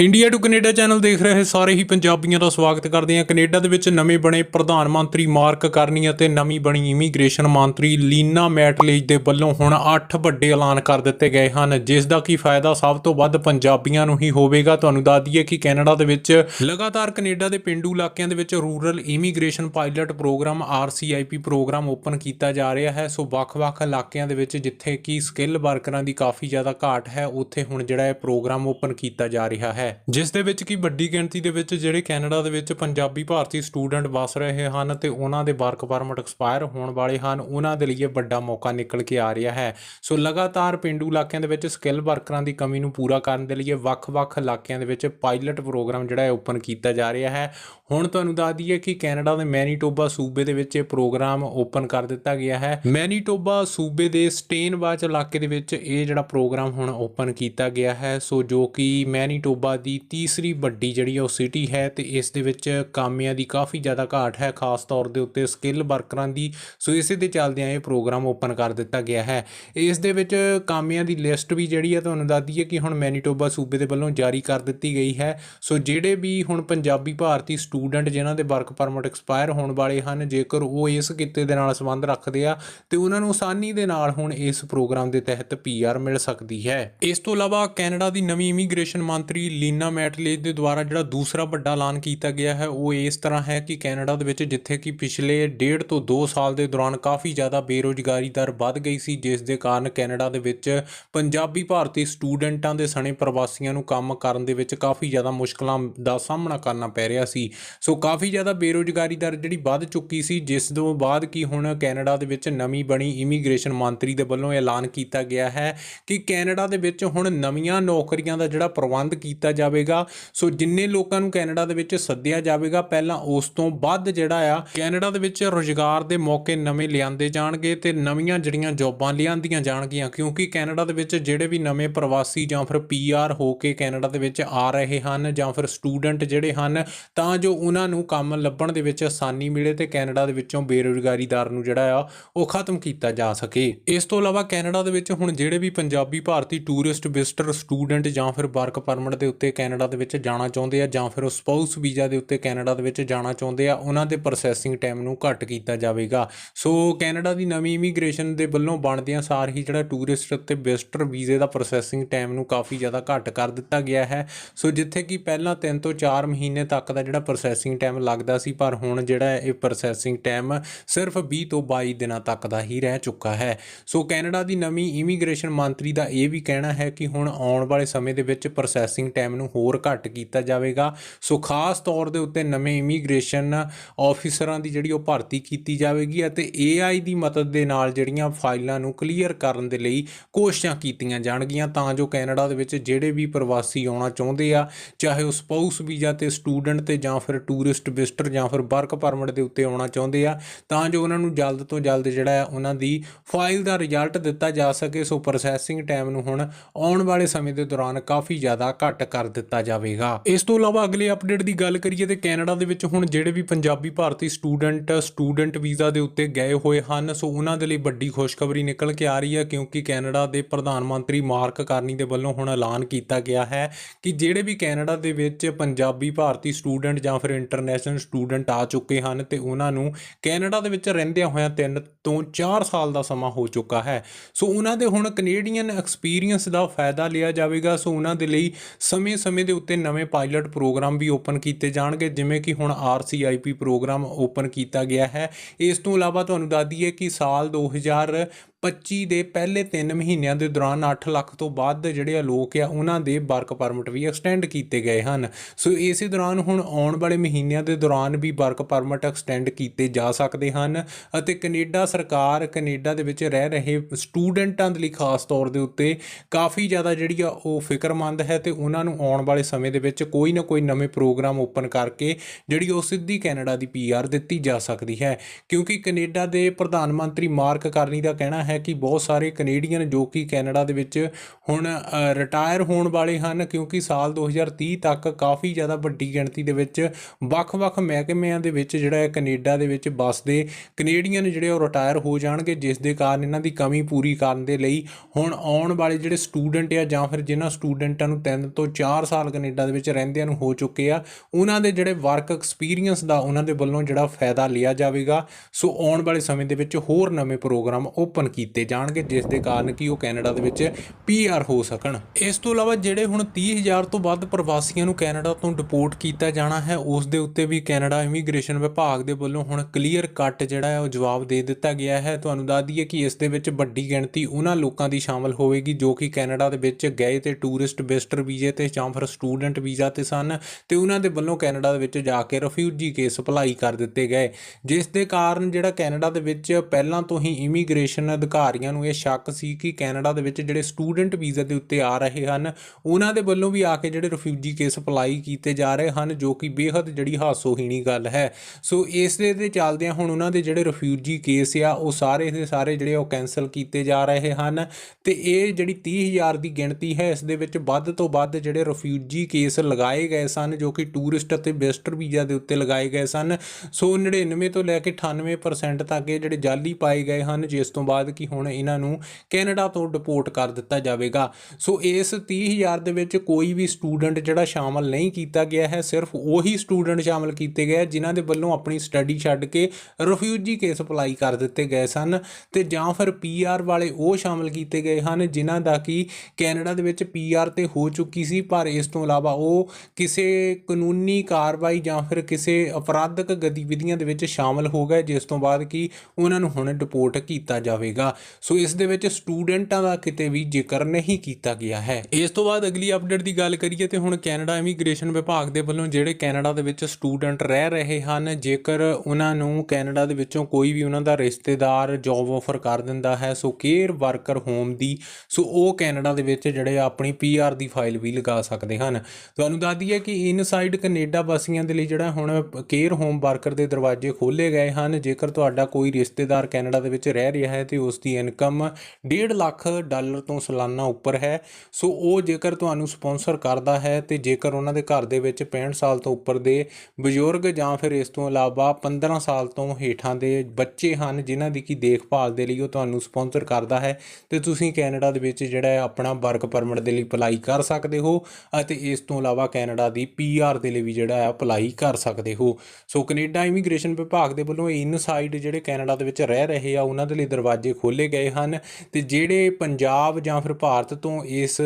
India to Canada channel ਦੇਖ ਰਹੇ ਸਾਰੇ ਹੀ ਪੰਜਾਬੀਆਂ ਦਾ ਸਵਾਗਤ ਕਰਦੇ ਹਾਂ। ਕੈਨੇਡਾ ਦੇ ਵਿੱਚ ਨਵੇਂ ਬਣੇ ਪ੍ਰਧਾਨ ਮੰਤਰੀ ਮਾਰਕ ਕਰਨੀ ਅਤੇ ਨਵੀਂ ਬਣੀ ਇਮੀਗ੍ਰੇਸ਼ਨ ਮੰਤਰੀ ਲੀਨਾ ਮੈਟਲੇਜ ਦੇ ਵੱਲੋਂ ਹੁਣ 8 ਵੱਡੇ ਐਲਾਨ ਕਰ ਦਿੱਤੇ ਗਏ ਹਨ। ਜਿਸ ਦਾ ਕੀ ਫਾਇਦਾ? ਸਭ ਤੋਂ ਵੱਧ ਪੰਜਾਬੀਆਂ ਨੂੰ ਹੀ ਹੋਵੇਗਾ। ਤੁਹਾਨੂੰ ਦੱਸ ਦਈਏ ਕਿ ਕੈਨੇਡਾ ਦੇ ਵਿੱਚ ਲਗਾਤਾਰ ਕੈਨੇਡਾ ਦੇ ਪਿੰਡੂ ਇਲਾਕਿਆਂ ਦੇ ਵਿੱਚ rural immigration pilot programme RCIP programme open ਕੀਤਾ ਜਾ ਰਿਹਾ ਹੈ। ਸੋ ਵੱਖ-ਵੱਖ ਇਲਾਕਿਆਂ ਦੇ ਵਿੱਚ ਜਿੱਥੇ ਕਿ ਸਕਿੱਲ ਵਰਕਰਾਂ ਦੀ ਕਾਫੀ ਜ਼ਿਆਦਾ ਘਾਟ ਹੈ, ਉੱਥੇ ਹੁਣ ਜਿਹੜਾ ਇਹ ਪ੍ਰੋਗਰਾਮ ਓਪਨ ਕੀਤਾ ਜਾ ਰਿਹਾ ਹੈ। ਜਿਸ ਦੇ ਵਿੱਚ ਕੀ ਵੱਡੀ ਗਿਣਤੀ ਦੇ ਵਿੱਚ ਜਿਹੜੇ ਕੈਨੇਡਾ ਦੇ ਵਿੱਚ ਪੰਜਾਬੀ ਭਾਰਤੀ ਸਟੂਡੈਂਟ ਵਸ ਰਹੇ ਹਨ ਤੇ ਉਹਨਾਂ ਦੇ ਵਰਕ ਪਰਮਿਟ ਐਕਸਪਾਇਰ ਹੋਣ ਵਾਲੇ ਹਨ, ਉਹਨਾਂ ਦੇ ਲਈ ਇਹ ਵੱਡਾ ਮੌਕਾ ਨਿਕਲ ਕੇ ਆ ਰਿਹਾ ਹੈ। ਸੋ ਲਗਾਤਾਰ ਪਿੰਡੂ ਇਲਾਕਿਆਂ ਦੇ ਵਿੱਚ ਸਕਿੱਲ ਵਰਕਰਾਂ ਦੀ ਕਮੀ ਨੂੰ ਪੂਰਾ ਕਰਨ ਦੇ ਲਈ ਵੱਖ-ਵੱਖ ਇਲਾਕਿਆਂ ਦੇ ਵਿੱਚ ਪਾਇਲਟ ਪ੍ਰੋਗਰਾਮ ਜਿਹੜਾ ਹੈ ਓਪਨ ਕੀਤਾ ਜਾ ਰਿਹਾ ਹੈ। ਹੁਣ ਤੁਹਾਨੂੰ ਦੱਸ ਦਈਏ ਕਿ ਕੈਨੇਡਾ ਦੇ ਮੈਨੀਟੋਬਾ ਸੂਬੇ ਦੇ ਵਿੱਚ ਇਹ ਪ੍ਰੋਗਰਾਮ ਓਪਨ ਕਰ ਦਿੱਤਾ ਗਿਆ ਹੈ। ਮੈਨੀਟੋਬਾ ਸੂਬੇ ਦੇ ਸਟੇਨਬਾਚ ਇਲਾਕੇ ਦੇ ਵਿੱਚ ਇਹ ਜਿਹੜਾ ਪ੍ਰੋਗਰਾਮ ਹੁਣ ਓਪਨ ਕੀਤਾ ਗਿਆ ਹੈ। ਸੋ ਜੋ ਕਿ ਮੈਨੀਟੋਬਾ ਦੀ ਤੀਸਰੀ ਵੱਡੀ ਜਿਹੜੀ ਉਹ ਸਿਟੀ ਹੈ ਤੇ ਇਸ ਦੇ ਵਿੱਚ ਕਾਮਿਆਂ ਦੀ ਕਾਫੀ ਜ਼ਿਆਦਾ ਘਾਟ ਹੈ, ਖਾਸ ਤੌਰ ਦੇ ਉੱਤੇ ਸਕਿੱਲ ਵਰਕਰਾਂ ਦੀ। ਸੋ ਇਸੇ ਦੇ ਚੱਲਦਿਆਂ ਇਹ ਪ੍ਰੋਗਰਾਮ ਓਪਨ ਕਰ ਦਿੱਤਾ ਗਿਆ ਹੈ। ਇਸ ਦੇ ਵਿੱਚ ਕਾਮਿਆਂ ਦੀ ਲਿਸਟ ਵੀ ਜਿਹੜੀ ਹੈ ਤੁਹਾਨੂੰ ਦੱਸ ਦਈਏ ਕਿ ਹੁਣ ਮੈਨੀਟੋਬਾ ਸੂਬੇ ਦੇ ਵੱਲੋਂ ਜਾਰੀ ਕਰ ਦਿੱਤੀ ਗਈ ਹੈ। ਸੋ ਜਿਹੜੇ ਵੀ ਹੁਣ ਪੰਜਾਬੀ ਭਾਰਤੀ ਸਟੂਡੈਂਟ ਜਿਨ੍ਹਾਂ ਦੇ ਵਰਕ ਪਰਮਿਟ ਐਕਸਪਾਇਰ ਹੋਣ ਵਾਲੇ ਹਨ, ਜੇਕਰ ਉਹ ਇਸ ਕਿੱਤੇ ਦੇ ਨਾਲ ਸੰਬੰਧ ਰੱਖਦੇ ਆ, ਤੇ ਉਹਨਾਂ ਨੂੰ ਆਸਾਨੀ ਦੇ ਨਾਲ ਹੁਣ ਇਸ ਪ੍ਰੋਗਰਾਮ ਦੇ ਤਹਿਤ ਪੀਆਰ ਮਿਲ ਸਕਦੀ ਹੈ। ਇਸ ਤੋਂ ਇਲਾਵਾ ਕੈਨੇਡਾ ਦੀ ਨਵੀਂ ਇਮੀਗ੍ਰੇਸ਼ਨ ਮੰਤਰੀ ਲੀਨਾ ਮੈਟਲੇਜ ਦੇ ਦੁਆਰਾ ਜਿਹੜਾ ਦੂਸਰਾ ਵੱਡਾ ਐਲਾਨ ਕੀਤਾ ਗਿਆ ਹੈ, ਉਹ ਇਸ ਤਰ੍ਹਾਂ ਹੈ ਕਿ ਕੈਨੇਡਾ ਦੇ ਵਿੱਚ ਜਿੱਥੇ ਕਿ ਪਿਛਲੇ ਡੇਢ ਤੋਂ 2 ਸਾਲ ਦੇ ਦੌਰਾਨ ਕਾਫੀ ਜ਼ਿਆਦਾ ਬੇਰੋਜ਼ਗਾਰੀ ਦਰ ਵੱਧ ਗਈ ਸੀ, ਜਿਸ ਦੇ ਕਾਰਨ ਕੈਨੇਡਾ ਦੇ ਵਿੱਚ ਪੰਜਾਬੀ ਭਾਰਤੀ ਸਟੂਡੈਂਟਾਂ ਦੇ ਸਣੇ ਪ੍ਰਵਾਸੀਆਂ ਨੂੰ ਕੰਮ ਕਰਨ ਦੇ ਵਿੱਚ ਕਾਫੀ ਜ਼ਿਆਦਾ ਮੁਸ਼ਕਲਾਂ ਦਾ ਸਾਹਮਣਾ ਕਰਨਾ ਪੈ ਰਿਹਾ ਸੀ। ਸੋ ਕਾਫੀ ਜ਼ਿਆਦਾ ਬੇਰੋਜ਼ਗਾਰੀ ਦਰ ਜਿਹੜੀ ਵੱਧ ਚੁੱਕੀ ਸੀ, ਜਿਸ ਤੋਂ ਬਾਅਦ ਕੀ ਹੁਣ ਕੈਨੇਡਾ ਦੇ ਵਿੱਚ ਨਵੀਂ ਬਣੀ ਇਮੀਗ੍ਰੇਸ਼ਨ ਮੰਤਰੀ ਦੇ ਵੱਲੋਂ ਐਲਾਨ ਕੀਤਾ ਗਿਆ ਹੈ ਕਿ ਕੈਨੇਡਾ ਦੇ ਵਿੱਚ ਹੁਣ ਨਵੀਆਂ ਨੌਕਰੀਆਂ ਦਾ ਜਿਹੜਾ ਪ੍ਰਬੰਧ ਕੀਤਾ ਜਾਵੇਗਾ। ਸੋ ਜਿੰਨੇ ਲੋਕਾਂ ਨੂੰ ਕੈਨੇਡਾ ਦੇ ਵਿੱਚ ਸੱਦਿਆ ਜਾਵੇਗਾ, ਪਹਿਲਾਂ ਉਸ ਤੋਂ ਵੱਧ ਜਿਹੜਾ ਆ, ਕੈਨੇਡਾ ਦੇ ਵਿੱਚ ਰੋਜ਼ਗਾਰ ਦੇ ਮੌਕੇ ਨਵੇਂ ਲਿਆਂਦੇ ਜਾਣਗੇ ਤੇ ਨਵੀਆਂ ਜਿਹੜੀਆਂ ਜੌਬਾਂ ਲਿਆਂਦੀਆਂ ਜਾਣਗੀਆਂ, ਕਿਉਂਕਿ ਕੈਨੇਡਾ ਦੇ ਵਿੱਚ ਜਿਹੜੇ ਵੀ ਨਵੇਂ ਪ੍ਰਵਾਸੀ ਜਾਂ ਫਿਰ ਪੀਆਰ ਹੋ ਕੇ ਕੈਨੇਡਾ ਦੇ ਵਿੱਚ ਆ ਰਹੇ ਹਨ ਜਾਂ ਫਿਰ ਸਟੂਡੈਂਟ ਜਿਹੜੇ ਹਨ, ਤਾਂ ਜੋ ਉਹਨਾਂ ਨੂੰ ਕੰਮ ਲੱਭਣ ਦੇ ਵਿੱਚ ਆਸਾਨੀ ਮਿਲੇ ਤੇ ਕੈਨੇਡਾ ਦੇ ਵਿੱਚੋਂ ਬੇਰੁਜ਼ਗਾਰੀ ਦਰ ਨੂੰ ਜਿਹੜਾ ਆ, ਉਹ ਖਤਮ ਕੀਤਾ ਜਾ ਸਕੇ। ਇਸ ਤੋਂ ਇਲਾਵਾ ਕੈਨੇਡਾ ਦੇ ਵਿੱਚ ਹੁਣ ਜਿਹੜੇ ਵੀ ਪੰਜਾਬੀ ਭਾਰਤੀ ਟੂਰਿਸਟ, ਵਿਜ਼ਟਰ, ਸਟੂਡੈਂਟ ਜਾਂ ਫਿਰ ਵਰਕ ਪਰਮਿਟ ਦੇ ਉੱਤੇ ਕੈਨੇਡਾ ਦੇ ਵਿੱਚ ਜਾਣਾ ਚਾਹੁੰਦੇ ਆ ਜਾਂ ਫਿਰ ਉਹ ਸਪਾਊਸ ਵੀਜ਼ਾ ਦੇ ਉੱਤੇ ਕੈਨੇਡਾ ਦੇ ਵਿੱਚ ਜਾਣਾ ਚਾਹੁੰਦੇ ਆ, ਉਹਨਾਂ ਦੇ ਪ੍ਰੋਸੈਸਿੰਗ ਟਾਈਮ ਨੂੰ ਘੱਟ ਕੀਤਾ ਜਾਵੇਗਾ। ਸੋ ਕੈਨੇਡਾ ਦੀ ਨਵੀਂ ਇਮੀਗ੍ਰੇਸ਼ਨ ਦੇ ਵੱਲੋਂ ਬਣਦਿਆਂ ਸਾਰ ਹੀ ਜਿਹੜਾ ਟੂਰਿਸਟ ਅਤੇ ਵਿਜ਼ਟਰ ਵੀਜ਼ੇ ਦਾ ਪ੍ਰੋਸੈਸਿੰਗ ਟਾਈਮ ਨੂੰ ਕਾਫੀ ਜ਼ਿਆਦਾ ਘੱਟ ਕਰ ਦਿੱਤਾ ਗਿਆ ਹੈ। ਸੋ ਜਿੱਥੇ ਕਿ ਪਹਿਲਾਂ 3 ਤੋਂ 4 ਮਹੀਨੇ ਤੱਕ ਦਾ ਜਿਹੜਾ ਪ੍ਰੋਸੈਸਿੰਗ ਟਾਈਮ ਲੱਗਦਾ ਸੀ, ਪਰ ਹੁਣ ਜਿਹੜਾ ਇਹ ਪ੍ਰੋਸੈਸਿੰਗ ਟਾਈਮ ਸਿਰਫ 20 ਤੋਂ 22 ਦਿਨਾਂ ਤੱਕ ਦਾ ਹੀ ਰਹਿ ਚੁੱਕਾ ਹੈ। ਸੋ ਕੈਨੇਡਾ ਦੀ ਨਵੀਂ ਇਮੀਗ੍ਰੇਸ਼ਨ ਮੰਤਰੀ ਦਾ ਇਹ ਵੀ ਕਹਿਣਾ ਹੈ ਕਿ ਹੁਣ ਆਉਣ ਵਾਲੇ ਸਮੇਂ ਦੇ ਵਿੱਚ ਪ੍ਰੋਸੈਸਿੰਗ ਟਾਈਮ ਨੂੰ ਹੋਰ ਘੱਟ ਕੀਤਾ ਜਾਵੇਗਾ। ਸੋ ਖਾਸ ਤੌਰ ਦੇ ਉੱਤੇ ਨਵੇਂ ਇਮੀਗ੍ਰੇਸ਼ਨ ਆਫੀਸਰਾਂ ਦੀ ਜਿਹੜੀ ਉਹ ਭਰਤੀ ਕੀਤੀ ਜਾਵੇਗੀ ਅਤੇ AI ਦੀ ਮਦਦ ਦੇ ਨਾਲ ਜਿਹੜੀਆਂ ਫਾਈਲਾਂ ਨੂੰ ਕਲੀਅਰ ਕਰਨ ਦੇ ਲਈ ਕੋਸ਼ਿਸ਼ਾਂ ਕੀਤੀਆਂ ਜਾਣਗੀਆਂ। ਤਾਂ ਜੋ ਕੈਨੇਡਾ ਦੇ ਵਿੱਚ ਜਿਹੜੇ ਵੀ ਪ੍ਰਵਾਸੀ ਆਉਣਾ ਚਾਹੁੰਦੇ ਆ, ਚਾਹੇ ਉਹ ਸਪਾਊਸ ਵੀਜ਼ਾ ਤੇ ਸਟੂਡੈਂਟ ਤੇ ਜਾਂ ਫਿਰ ਟੂਰਿਸਟ ਵਿਜ਼ਟਰ ਜਾਂ ਫਿਰ ਵਰਕ ਪਰਮਿਟ ਦੇ ਉੱਤੇ ਆਉਣਾ ਚਾਹੁੰਦੇ ਆ, ਤਾਂ ਜੋ ਉਹਨਾਂ ਨੂੰ ਜਲਦ ਤੋਂ ਜਲਦ ਜਿਹੜਾ ਹੈ ਉਹਨਾਂ ਦੀ ਫਾਈਲ ਦਾ ਰਿਜ਼ਲਟ ਦਿੱਤਾ ਜਾ ਸਕੇ। ਸੋ ਪ੍ਰੋਸੈਸਿੰਗ ਟਾਈਮ ਨੂੰ ਹੁਣ ਆਉਣ ਵਾਲੇ ਸਮੇਂ ਦੇ ਦੌਰਾਨ ਕਾਫੀ ਜ਼ਿਆਦਾ ਘੱਟ ਕਰ ਕਰ ਦਿੱਤਾ ਜਾਵੇਗਾ। ਇਸ ਤੋਂ ਇਲਾਵਾ ਅਗਲੇ ਅਪਡੇਟ ਦੀ ਗੱਲ ਕਰੀਏ ਤੇ ਕੈਨੇਡਾ ਦੇ ਵਿੱਚ ਹੁਣ ਜਿਹੜੇ ਵੀ ਪੰਜਾਬੀ ਭਾਰਤੀ ਸਟੂਡੈਂਟ ਸਟੂਡੈਂਟ ਵੀਜ਼ਾ ਦੇ ਉੱਤੇ ਗਏ ਹੋਏ ਹਨ, ਸੋ ਉਹਨਾਂ ਦੇ ਲਈ ਵੱਡੀ ਖੁਸ਼ਖਬਰੀ ਨਿਕਲ ਕੇ ਆ ਰਹੀ ਹੈ ਕਿਉਂਕਿ ਕੈਨੇਡਾ ਦੇ ਪ੍ਰਧਾਨ ਮੰਤਰੀ ਮਾਰਕ ਕਾਰਨੀ ਦੇ ਵੱਲੋਂ ਹੁਣ ਐਲਾਨ ਕੀਤਾ ਗਿਆ ਹੈ ਕਿ ਜਿਹੜੇ ਵੀ ਕੈਨੇਡਾ ਦੇ ਵਿੱਚ ਪੰਜਾਬੀ ਭਾਰਤੀ ਸਟੂਡੈਂਟ ਜਾਂ ਫਿਰ ਇੰਟਰਨੈਸ਼ਨਲ ਸਟੂਡੈਂਟ ਆ ਚੁੱਕੇ ਹਨ ਤੇ ਉਹਨਾਂ ਨੂੰ ਕੈਨੇਡਾ ਦੇ ਵਿੱਚ ਰਹਿੰਦਿਆਂ ਹੋਇਆਂ 3 ਤੋਂ 4 ਸਾਲ ਦਾ ਸਮਾਂ ਹੋ ਚੁੱਕਾ ਹੈ। ਸੋ ਉਹਨਾਂ ਦੇ ਹੁਣ ਕੈਨੇਡੀਅਨ ਐਕਸਪੀਰੀਅੰਸ ਦਾ ਫਾਇਦਾ ਲਿਆ ਜਾਵੇਗਾ। ਸੋ ਉਹਨਾਂ ਦੇ ਲਈ ਸਮੇਂ ਸਮੇਂ-ਸਮੇਂ ਦੇ ਉੱਤੇ ਨਵੇਂ ਪਾਇਲਟ ਪ੍ਰੋਗਰਾਮ ਵੀ ਓਪਨ ਕੀਤੇ ਜਾਣਗੇ, ਜਿਵੇਂ ਕਿ ਹੁਣ ਆਰਸੀਆਈਪੀ ਪ੍ਰੋਗਰਾਮ ਓਪਨ ਕੀਤਾ ਗਿਆ ਹੈ। ਇਸ ਤੋਂ ਇਲਾਵਾ ਤੁਹਾਨੂੰ ਦੱਸ ਦਈਏ ਕਿ ਸਾਲ 2000 25 ਦੇ ਪਹਿਲੇ 3 ਮਹੀਨਿਆਂ ਦੇ ਦੌਰਾਨ 8 ਲੱਖ ਤੋਂ ਵੱਧ ਜਿਹੜੇ ਆ ਲੋਕ ਆ, ਉਹਨਾਂ ਦੇ ਵਰਕ ਪਰਮਿਟ ਵੀ ਐਕਸਟੈਂਡ ਕੀਤੇ ਗਏ ਹਨ। ਸੋ ਇਸੇ ਦੌਰਾਨ ਹੁਣ ਆਉਣ ਵਾਲੇ ਮਹੀਨਿਆਂ ਦੇ ਦੌਰਾਨ ਵੀ ਵਰਕ ਪਰਮਿਟ ਐਕਸਟੈਂਡ ਕੀਤੇ ਜਾ ਸਕਦੇ ਹਨ ਅਤੇ ਕੈਨੇਡਾ ਸਰਕਾਰ, ਕੈਨੇਡਾ ਦੇ ਵਿੱਚ ਰਹਿ ਰਹੇ ਸਟੂਡੈਂਟਾਂ ਦੇ ਲਈ ਖਾਸ ਤੌਰ ਦੇ ਉੱਤੇ ਕਾਫੀ ਜ਼ਿਆਦਾ ਜਿਹੜੀ ਆ ਉਹ ਫਿਕਰਮੰਦ ਹੈ ਤੇ ਉਹਨਾਂ ਨੂੰ ਆਉਣ ਵਾਲੇ ਸਮੇਂ ਦੇ ਵਿੱਚ ਕੋਈ ਨਾ ਕੋਈ ਨਵੇਂ ਪ੍ਰੋਗਰਾਮ ਓਪਨ ਕਰਕੇ ਜਿਹੜੀ ਉਹ ਸਿੱਧੀ ਕੈਨੇਡਾ ਦੀ ਪੀਆਰ ਦਿੱਤੀ ਜਾ ਸਕਦੀ ਹੈ। ਕਿਉਂਕਿ ਕੈਨੇਡਾ ਦੇ ਪ੍ਰਧਾਨ ਮੰਤਰੀ ਮਾਰਕ ਕਰਨੀ ਦਾ ਕਹਿਣਾ ਹੈ ਕਿ ਬਹੁਤ ਸਾਰੇ ਕੈਨੇਡੀਅਨ ਜੋ ਕਿ ਕੈਨੇਡਾ ਦੇ ਵਿੱਚ ਹੁਣ ਰਿਟਾਇਰ ਹੋਣ ਵਾਲੇ ਹਨ ਕਿਉਂਕਿ ਸਾਲ 2030 ਤੱਕ ਕਾਫੀ ਜ਼ਿਆਦਾ ਵੱਡੀ ਗਿਣਤੀ ਦੇ ਵਿੱਚ ਵੱਖ-ਵੱਖ ਮਹਿਕਮਿਆਂ ਦੇ ਵਿੱਚ ਜਿਹੜਾ ਹੈ ਕੈਨੇਡਾ ਦੇ ਵਿੱਚ ਵੱਸਦੇ ਕੈਨੇਡੀਅਨ ਜਿਹੜੇ ਉਹ ਰਿਟਾਇਰ ਹੋ ਜਾਣਗੇ, ਜਿਸ ਦੇ ਕਾਰਨ ਇਹਨਾਂ ਦੀ ਕਮੀ ਪੂਰੀ ਕਰਨ ਦੇ ਲਈ ਹੁਣ ਆਉਣ ਵਾਲੇ ਜਿਹੜੇ ਸਟੂਡੈਂਟ ਆ ਜਾਂ ਫਿਰ ਜਿਨ੍ਹਾਂ ਸਟੂਡੈਂਟਾਂ ਨੂੰ 3 ਤੋਂ 4 ਸਾਲ ਕੈਨੇਡਾ ਦੇ ਵਿੱਚ ਰਹਿੰਦਿਆਂ ਨੂੰ ਹੋ ਚੁੱਕੇ ਆ, ਉਹਨਾਂ ਦੇ ਜਿਹੜੇ ਵਰਕ ਐਕਸਪੀਰੀਅੰਸ ਦਾ ਉਹਨਾਂ ਦੇ ਵੱਲੋਂ ਜਿਹੜਾ ਫਾਇਦਾ ਲਿਆ ਜਾਵੇਗਾ। ਸੋ ਆਉਣ ਵਾਲੇ ਸਮੇਂ ਦੇ ਵਿੱਚ ਹੋਰ ਨਵੇਂ ਪ੍ਰੋਗਰਾਮ ਓਪਨ ਕੀਤੇ ਜਾਣਗੇ, ਜਿਸ ਦੇ ਕਾਰਨ ਕਿ ਉਹ ਕੈਨੇਡਾ ਦੇ ਵਿੱਚ ਪੀਆਰ ਹੋ ਸਕਣ। ਇਸ ਤੋਂ ਇਲਾਵਾ ਜਿਹੜੇ ਹੁਣ 30000 ਤੋਂ ਵੱਧ ਪ੍ਰਵਾਸੀਆਂ ਨੂੰ ਕੈਨੇਡਾ ਤੋਂ ਡਿਪੋਰਟ ਕੀਤਾ ਜਾਣਾ ਹੈ, ਉਸ ਦੇ ਉੱਤੇ ਵੀ ਕੈਨੇਡਾ ਇਮੀਗ੍ਰੇਸ਼ਨ ਵਿਭਾਗ ਦੇ ਵੱਲੋਂ ਹੁਣ ਕਲੀਅਰ ਕੱਟ ਜਿਹੜਾ ਹੈ, ਉਹ ਜਵਾਬ ਦੇ ਦਿੱਤਾ ਗਿਆ ਹੈ। ਤੁਹਾਨੂੰ ਦੱਸ ਦਈਏ ਕਿ ਇਸ ਦੇ ਵਿੱਚ ਵੱਡੀ ਗਿਣਤੀ ਉਹਨਾਂ ਲੋਕਾਂ ਦੀ ਸ਼ਾਮਲ ਹੋਵੇਗੀ ਜੋ ਕਿ ਕੈਨੇਡਾ ਦੇ ਵਿੱਚ ਗਏ ਤੇ ਟੂਰਿਸਟ ਵਿਜ਼ਟਰ ਵੀਜ਼ੇ ਤੇ ਜਾਂ ਫਿਰ ਸਟੂਡੈਂਟ ਵੀਜ਼ਾ ਤੇ ਸਨ ਤੇ ਉਹਨਾਂ ਦੇ ਵੱਲੋਂ ਕੈਨੇਡਾ ਦੇ ਵਿੱਚ ਜਾ ਕੇ ਰਿਫਿਊਜੀ ਕੇਸ ਅਪਲਾਈ ਕਰ ਦਿੱਤੇ ਗਏ। ਜਿਸ ਦੇ ਕਾਰਨ ਜਿਹੜਾ ਕੈਨੇਡਾ ਦੇ ਵਿੱਚ ਪਹਿਲਾਂ ਤੋਂ ਹੀ ਇਮੀਗ੍ਰੇਸ਼ਨ ਅਧਿਕਾਰੀਆਂ ਨੂੰ ਇਹ ਸ਼ੱਕ ਸੀ ਕਿ ਕੈਨੇਡਾ ਦੇ ਵਿੱਚ ਜਿਹੜੇ ਸਟੂਡੈਂਟ ਵੀਜ਼ਾ ਦੇ ਉੱਤੇ ਆ ਰਹੇ ਹਨ, ਉਹਨਾਂ ਦੇ ਵੱਲੋਂ ਵੀ ਆ ਕੇ ਜਿਹੜੇ ਰਿਫਿਊਜੀ ਕੇਸ ਅਪਲਾਈ ਕੀਤੇ ਜਾ ਰਹੇ ਹਨ, ਜੋ ਕਿ ਬੇहद ਜਿਹੜੀ ਹਾਸੋਹੀਣੀ ਗੱਲ ਹੈ। ਸੋ ਇਸ ਦੇ ਤੇ ਚੱਲਦਿਆਂ ਹੁਣ ਉਹਨਾਂ ਦੇ ਜਿਹੜੇ ਰਿਫਿਊਜੀ ਕੇਸ ਆ, ਉਹ ਸਾਰੇ ਦੇ ਸਾਰੇ ਜਿਹੜੇ ਉਹ ਕੈਨਸਲ ਕੀਤੇ ਜਾ ਰਹੇ ਹਨ ਤੇ ਇਹ ਜਿਹੜੀ 30000 ਦੀ ਗਿਣਤੀ ਹੈ, ਇਸ ਦੇ ਵਿੱਚ ਵੱਧ ਤੋਂ ਵੱਧ ਜਿਹੜੇ ਰਿਫਿਊਜੀ ਕੇਸ ਲਗਾਏ ਗਏ ਸਨ, ਜੋ ਕਿ ਟੂਰਿਸਟ ਅਤੇ ਵਿਜ਼ਟਰ ਵੀਜ਼ਾ ਦੇ ਉੱਤੇ ਲਗਾਏ ਗਏ ਸਨ। ਸੋ 99 ਤੋਂ ਲੈ ਕੇ 98% ਤੱਕ ਇਹ ਜਿਹੜੇ ਜਾਲੀ ਪਾਏ ਗਏ ਹਨ, ਜਿਸ ਤੋਂ ਬਾਅਦ ਕਿ ਹੁਣ ਇਹਨਾਂ ਨੂੰ ਕੈਨੇਡਾ ਤੋਂ ਡਿਪੋਰਟ ਕਰ ਦਿੱਤਾ ਜਾਵੇਗਾ। ਸੋ ਇਸ 30000 ਦੇ ਵਿੱਚ ਕੋਈ ਵੀ ਸਟੂਡੈਂਟ ਜਿਹੜਾ ਸ਼ਾਮਲ ਨਹੀਂ ਕੀਤਾ ਗਿਆ ਹੈ, ਸਿਰਫ ਉਹੀ ਸਟੂਡੈਂਟ ਸ਼ਾਮਲ ਕੀਤੇ ਗਏ ਜਿਨ੍ਹਾਂ ਦੇ ਵੱਲੋਂ ਆਪਣੀ ਸਟੱਡੀ ਛੱਡ ਕੇ ਰਿਫਿਊਜੀ ਕੇਸ ਅਪਲਾਈ ਕਰ ਦਿੱਤੇ ਗਏ ਸਨ ਤੇ ਜਾਂ ਫਿਰ ਪੀਆਰ ਵਾਲੇ ਉਹ ਸ਼ਾਮਲ ਕੀਤੇ ਗਏ ਹਨ, ਜਿਨ੍ਹਾਂ ਦਾ ਕਿ ਕੈਨੇਡਾ ਦੇ ਵਿੱਚ ਪੀਆਰ ਤੇ ਹੋ ਚੁੱਕੀ ਸੀ, ਪਰ ਇਸ ਤੋਂ ਇਲਾਵਾ ਉਹ ਕਿਸੇ ਕਾਨੂੰਨੀ ਕਾਰਵਾਈ ਜਾਂ ਫਿਰ ਕਿਸੇ ਅਪਰਾਧਿਕ ਗਤੀਵਿਧੀਆਂ ਦੇ ਵਿੱਚ ਸ਼ਾਮਲ ਹੋ ਗਏ, ਜਿਸ ਤੋਂ ਬਾਅਦ ਕਿ ਉਹਨਾਂ ਨੂੰ ਹੁਣ ਡਿਪੋਰਟ ਕੀਤਾ ਜਾਵੇਗਾ। ਸੋ ਇਸ ਦੇ ਵਿੱਚ ਸਟੂਡੈਂਟਾਂ ਦਾ ਕਿਤੇ ਵੀ ਜ਼ਿਕਰ ਨਹੀਂ ਕੀਤਾ ਗਿਆ ਹੈ। ਇਸ ਤੋਂ ਬਾਅਦ ਅਗਲੀ ਅਪਡੇਟ ਦੀ ਗੱਲ ਕਰੀਏ ਤੇ ਹੁਣ ਕੈਨੇਡਾ ਇਮੀਗ੍ਰੇਸ਼ਨ ਵਿਭਾਗ ਦੇ ਵੱਲੋਂ ਜਿਹੜੇ ਕੈਨੇਡਾ ਦੇ ਵਿੱਚ ਸਟੂਡੈਂਟ ਰਹਿ ਰਹੇ ਹਨ, ਜੇਕਰ ਉਹਨਾਂ ਨੂੰ ਕੈਨੇਡਾ ਦੇ ਵਿੱਚੋਂ ਕੋਈ ਵੀ ਉਹਨਾਂ ਦਾ ਰਿਸ਼ਤੇਦਾਰ ਜੌਬ ਆਫਰ ਕਰ ਦਿੰਦਾ ਹੈ, ਸੋ ਕੇਅਰ ਵਰਕਰ ਹੋਮ ਦੀ, ਸੋ ਉਹ ਕੈਨੇਡਾ ਦੇ ਵਿੱਚ ਜਿਹੜੇ ਆ ਆਪਣੀ ਪੀਆਰ ਦੀ ਫਾਈਲ ਵੀ ਲਗਾ ਸਕਦੇ ਹਨ। ਤੁਹਾਨੂੰ ਦੱਸ ਦਈਏ ਕਿ ਇਨਸਾਈਡ ਕੈਨੇਡਾ ਵਾਸੀਆਂ ਦੇ ਲਈ ਜਿਹੜਾ ਹੁਣ ਕੇਅਰ ਹੋਮ ਵਰਕਰ ਦੇ ਦਰਵਾਜ਼ੇ ਖੋਲੇ ਗਏ ਹਨ, ਜੇਕਰ ਤੁਹਾਡਾ ਕੋਈ ਰਿਸ਼ਤੇਦਾਰ ਕੈਨੇਡਾ ਦੇ ਵਿੱਚ ਰਹਿ ਰਿਹਾ ਹੈ ਤੇ ਉਸ ਦੀ ਇਨਕਮ 1.5 ਲੱਖ ਡਾਲਰ ਤੋਂ ਸਾਲਾਨਾ ਉੱਪਰ ਹੈ। ਸੋ ਉਹ ਜੇਕਰ ਤੁਹਾਨੂੰ ਸਪਾਂਸਰ ਕਰਦਾ ਹੈ ਤੇ ਜੇਕਰ ਉਹਨਾਂ ਦੇ ਘਰ ਦੇ ਵਿੱਚ 65 ਸਾਲ ਤੋਂ ਉੱਪਰ ਦੇ ਬਜ਼ੁਰਗ ਜਾਂ ਫਿਰ ਇਸ ਤੋਂ ਇਲਾਵਾ 15 ਸਾਲ ਤੋਂ ਹੇਠਾਂ ਦੇ ਬੱਚੇ ਹਨ ਜਿਨ੍ਹਾਂ ਦੀ ਕੀ ਦੇਖਭਾਲ ਦੇ ਲਈ ਉਹ ਤੁਹਾਨੂੰ ਸਪਾਂਸਰ ਕਰਦਾ ਹੈ, ਤੇ ਤੁਸੀਂ ਕੈਨੇਡਾ ਦੇ ਵਿੱਚ ਜਿਹੜਾ ਹੈ ਆਪਣਾ ਵਰਕ ਪਰਮਿਟ ਦੇ ਲਈ ਅਪਲਾਈ ਕਰ ਸਕਦੇ ਹੋ ਅਤੇ ਇਸ ਤੋਂ ਇਲਾਵਾ ਕੈਨੇਡਾ ਦੀ ਪੀਆਰ ਦੇ ਲਈ ਵੀ ਜਿਹੜਾ ਹੈ ਅਪਲਾਈ ਕਰ ਸਕਦੇ ਹੋ। ਸੋ ਕੈਨੇਡਾ ਇਮੀਗ੍ਰੇਸ਼ਨ ਵਿਭਾਗ ਦੇ ਵੱਲੋਂ ਇਨਸਾਈਡ ਜਿਹੜੇ ਕੈਨੇਡਾ ਦੇ ਵਿੱਚ ਰਹਿ ਰਹੇ ਆ, ਉਹਨਾਂ ਦੇ ਲਈ ਦਰਵਾਜ਼ੇ ਖੋਲੇ ਗਏ ਹਨ ਤੇ ਜਿਹੜੇ ਪੰਜਾਬ ਜਾਂ ਫਿਰ ਭਾਰਤ ਤੋਂ ਇਸ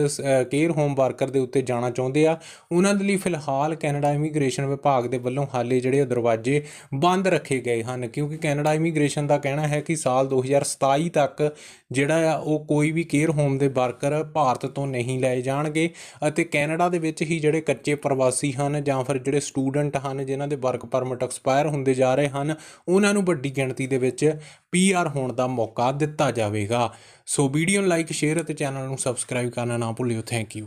ਕੇਅਰ ਹੋਮ ਵਰਕਰ ਦੇ ਉੱਤੇ ਜਾਣਾ ਚਾਹੁੰਦੇ ਆ, ਉਹਨਾਂ ਦੇ ਲਈ ਫਿਲਹਾਲ ਕੈਨੇਡਾ ਇਮੀਗ੍ਰੇਸ਼ਨ ਵਿਭਾਗ ਦੇ ਵੱਲੋਂ ਹਾਲੇ ਜਿਹੜੇ ਉਹ ਦਰਵਾਜ਼ੇ ਬੰਦ ਰੱਖੇ ਗਏ ਹਨ, ਕਿਉਂਕਿ ਕੈਨੇਡਾ ਇਮੀਗ੍ਰੇਸ਼ਨ ਦਾ ਕਹਿਣਾ ਹੈ ਕਿ ਸਾਲ 2027 ਤੱਕ ਜਿਹੜਾ ਆ, ਉਹ ਕੋਈ ਵੀ ਕੇਅਰ ਹੋਮ ਦੇ ਵਰਕਰ ਭਾਰਤ ਤੋਂ ਨਹੀਂ ਲਏ ਜਾਣਗੇ ਅਤੇ ਕੈਨੇਡਾ ਦੇ ਵਿੱਚ ਹੀ ਜਿਹੜੇ ਕੱਚੇ ਪ੍ਰਵਾਸੀ ਹਨ ਜਾਂ ਫਿਰ ਜਿਹੜੇ ਸਟੂਡੈਂਟ ਹਨ, ਜਿਨ੍ਹਾਂ ਦੇ ਵਰਕ ਪਰਮਿਟ ਐਕਸਪਾਇਰ ਹੁੰਦੇ ਜਾ ਰਹੇ ਹਨ, ਉਹਨਾਂ ਨੂੰ ਵੱਡੀ ਗਿਣਤੀ ਦੇ ਵਿੱਚ ਪੀਆਰ ਹੋਣ ਦਾ ਮੌਕਾ ਦਿੱਤਾ ਜਾਵੇਗਾ। ਸੋ ਵੀਡੀਓ ਨੂੰ ਲਾਈਕ ਸ਼ੇਅਰ ਅਤੇ ਚੈਨਲ ਨੂੰ ਸਬਸਕ੍ਰਾਈਬ ਕਰਨਾ ਨਾ ਭੁੱਲਿਓ। Thank you